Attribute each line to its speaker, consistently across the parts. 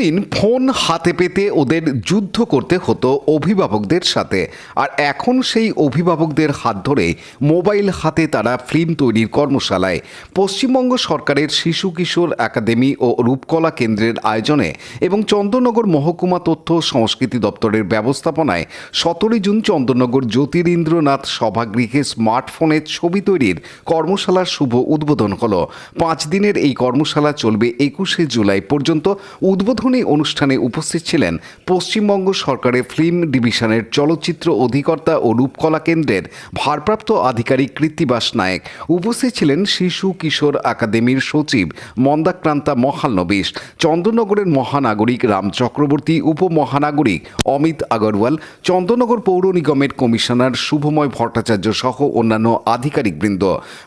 Speaker 1: এতদিন ফোন হাতে পেতে ওদের যুদ্ধ করতে হতো অভিভাবকদের সাথে। আর এখন সেই অভিভাবকদের হাত ধরে মোবাইল হাতে তারা ফিল্ম তৈরির কর্মশালায়। পশ্চিমবঙ্গ সরকারের শিশু কিশোর একাডেমি ও রূপকলা কেন্দ্রের আয়োজনে এবং চন্দননগর মহকুমা তথ্য সংস্কৃতি দপ্তরের ব্যবস্থাপনায় সতেরোই জুন চন্দননগর জ্যোতিরিন্দ্রনাথ সভাগৃহে স্মার্টফোনের ছবি তৈরির কর্মশালার শুভ উদ্বোধন হলো। পাঁচ দিনের এই কর্মশালা চলবে একুশে জুলাই পর্যন্ত। উদ্বোধনী অনুষ্ঠানে উপস্থিত ছিলেন পশ্চিমবঙ্গ সরকারের ফিল্ম ডিভিশনের চলচ্চিত্র অধিকর্তা ও রূপকলা কেন্দ্রের ভারপ্রাপ্ত আধিকারিক কৃত্তিবাস নায়েক। উপস্থিত ছিলেন শিশু কিশোর একাডেমির সচিব মন্দাক্রান্তা মহালনবিশ, চন্দননগরের মহানাগরিক রাম চক্রবর্তী, উপমহানাগরিক অমিত আগরওয়াল, চন্দননগর পৌর নিগমের কমিশনার শুভময় ভট্টাচার্য সহ অন্যান্য আধিকারিকবৃন্দ।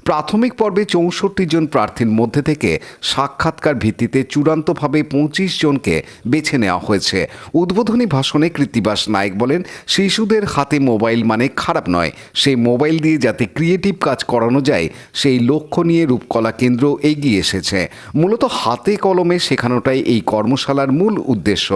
Speaker 1: প্রাথমিক পর্বে চৌষট্টি জন প্রার্থীর মধ্যে থেকে সাক্ষাৎকার ভিত্তিতে চূড়ান্তভাবে পঁচিশ জনকে বেছে নেওয়া হয়েছে। উদ্বোধনী ভাষণে কৃত্তিবাস নায়েক বলেন, শিশুদের হাতে মোবাইল মানে খারাপ নয়। সেই মোবাইল দিয়ে যাতে ক্রিয়েটিভ কাজ করানো যায়, সেই লক্ষ্য নিয়ে রূপকলা কেন্দ্র এগিয়ে এসেছে। মূলত হাতে কলমে শেখানোটাই এই কর্মশালার মূল উদ্দেশ্য।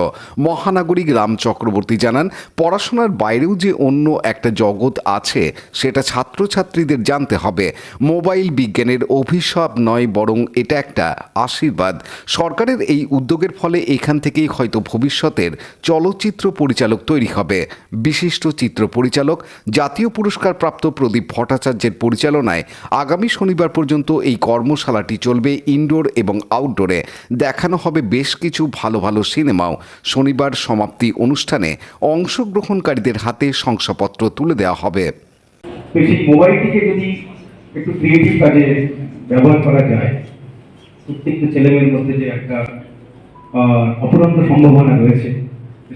Speaker 1: মহানাগরিক রাম চক্রবর্তী জানান, পড়াশোনার বাইরেও যে অন্য একটা জগৎ আছে, সেটা ছাত্রছাত্রীদের জানতে হবে। মোবাইল বিজ্ঞানের অভিশাপ নয়, বরং এটা একটা আশীর্বাদ। সরকারের এই উদ্যোগের ফলে এখান থেকেই হয়তো ভবিষ্যতের চলচ্চিত্র পরিচালক তৈরি হবে। বিশিষ্ট চিত্র পরিচালক, জাতীয় পুরস্কার প্রাপ্ত প্রদীপ ভট্টাচার্যের পরিচালনায় আগামী শনিবার পর্যন্ত এই কর্মশালাটি চলবে ইনডোর এবং আউটডোরে। দেখানো হবে বেশ কিছু ভালো ভালো সিনেমাও। শনিবার সমাপ্তি অনুষ্ঠানে অংশগ্রহণকারীদের হাতে শংসাপত্র তুলে দেওয়া হবে।
Speaker 2: একটু ক্রিয়েটিভ কাজে ব্যবহার করা যায়, প্রত্যেকটা ছেলেমেয়ের মধ্যে যে একটা অফুরন্ত সম্ভাবনা রয়েছে।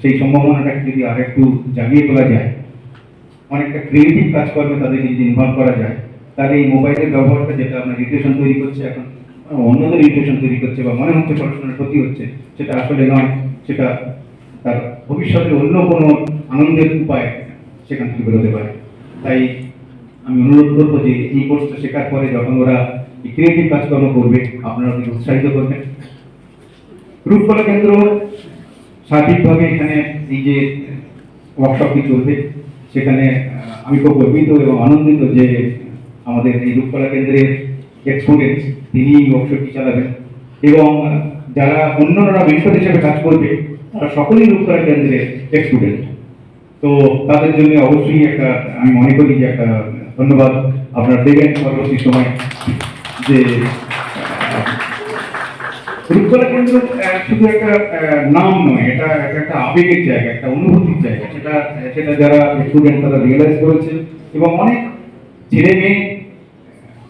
Speaker 2: সেই সম্ভাবনাটাকে যদি আর একটু জাগিয়ে তোলা যায়, অনেকটা ক্রিয়েটিভ কাজকর্মে তাদেরকে যদি ইনভলভ করা যায়, তাহলে এই মোবাইলের ব্যবহারটা যেটা আপনার ইরিটেশন তৈরি করছে এখন অন্যদের ইরিটেশন তৈরি করছে বা মনে হচ্ছে পড়াশোনার ক্ষতি হচ্ছে, সেটা আসলে নয়, সেটা তার ভবিষ্যতে অন্য কোনো আনন্দের উপায় সেখান থেকে বেরোতে পারে। তাই আমি অনুরোধ করব যে এই কোর্সটা শেখার পরে যখন ওরা ক্রিয়েটিভ কাজকর্ম করবে আপনারা উৎসাহিত করবেন। রূপকলা কেন্দ্র সার্বিকভাবে এখানে এই যে ওয়ার্কশপটি চলবে। সেখানে আমি খুব গর্বিত এবং আনন্দিত যে আমাদের এই রূপকলা কেন্দ্রের এক্সপোর্টেন্টস তিনি এই ওয়ার্কশপটি চালাবেন। এবং যারা অন্যরা মেন্টর হিসেবে কাজ করবে, তারা সকলেই রূপকলা কেন্দ্রের এক্সপোর্টেন্ট তো তাদের জন্য অবশ্যই একটা, আমি মনে করি যে একটা ধন্যবাদ। আপনারা দেবেন পরবর্তী সময় যে রূপকলা আহ, শুধু একটা নাম নয় এটা একটা আবেগের জায়গা একটা অনুভূতির জায়গা সেটা সেটা যারা স্টুডেন্ট তারা রিয়েলাইজ করেছে। এবং অনেক ছেলে মেয়ে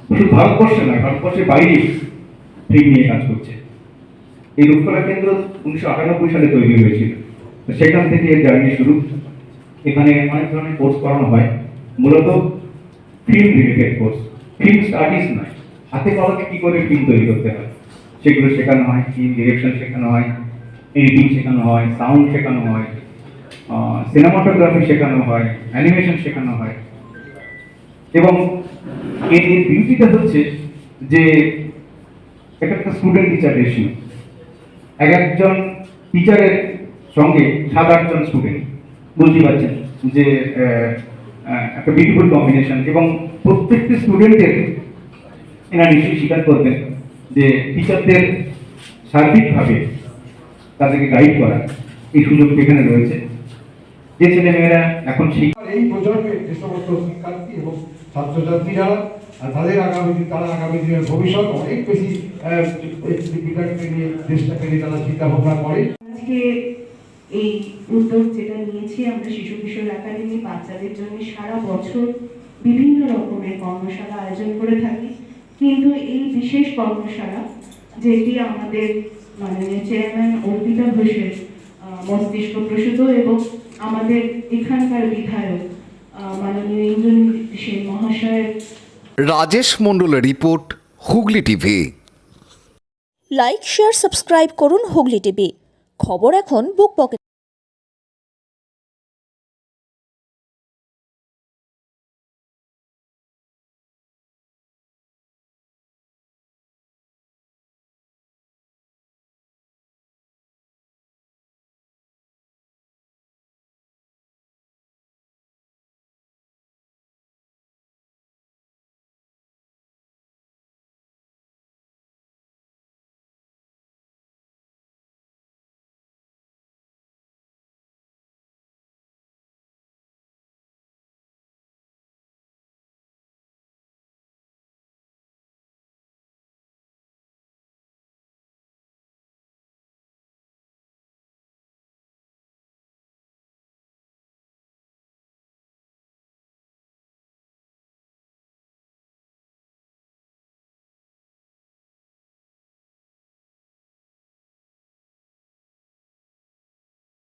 Speaker 2: শুধু ভারতবর্ষে নয় ভারতবর্ষের বাইরে ফিল্ম নিয়ে কাজ করছে। এই রূপকলা কেন্দ্র উনিশশো আটানব্বই সালে তৈরি হয়েছিল। সেখান থেকে এর জার্নি শুরু। এখানে অনেক ধরনের কোর্স করানো হয়। মূলত film related course film studies নয়। হাতে কলমে কি করে ফিল্ম তৈরি করতে হয়? সেগুলো শেখানো হয় কি ডিরেকশন শেখানো হয় এডিটিং শেখানো হয় সাউন্ড শেখানো হয় সিনেমাটোগ্রাফি শেখানো হয় অ্যানিমেশন শেখানো হয়। এবং এর এর বিউটিটা হচ্ছে যে এক একটা স্টুডেন্ট টিচার রেশিও এক একজন টিচারের সঙ্গে সাত আটজন স্টুডেন্ট বুঝতে পারছেন যে একটা বিউটিফুল কম্বিনেশন এবং প্রত্যেকটি স্টুডেন্টের এরা নিশ্চয়ই স্বীকার করবেন যে টিচারদের সার্বিকভাবে তাদেরকে গাইড করা এই সুযোগটা এখানে রয়েছে। যে ছেলেমেয়েরা এখন শিখ
Speaker 3: এই প্রজন্মের যে সমস্ত শিক্ষার্থী এবং ছাত্রছাত্রী যারা তাদের আগামী দিন তারা আগামী দিনের ভবিষ্যৎ অনেক বেশি জীবিকাকে নিয়ে দেশটাকে নিয়ে তারা চিন্তা ভাবনা করে।
Speaker 4: আজকে এই উদ্যোগ যেটা নিয়েছি আমরা শিশু কিশোর একাডেমি বাচ্চাদের জন্য সারা বছর বিভিন্ন রকমের কর্মশালা আয়োজন করে থাকি। কিন্তু এই বিশেষ কর্মশালা যেটি আমাদের মাননীয় চেয়ারম্যান অর্পিতা ঘোষের মস্তিষ্ক প্রসূত এবং আমাদের এখানকার বিধায়ক মাননীয় ইন্দ্রনীল সেন মহাশয়ের
Speaker 1: রাজেশ মণ্ডলের report Hooghly TV.
Speaker 5: Like share subscribe করুন হুগলি টিভি। খবর এখন বুক পকেট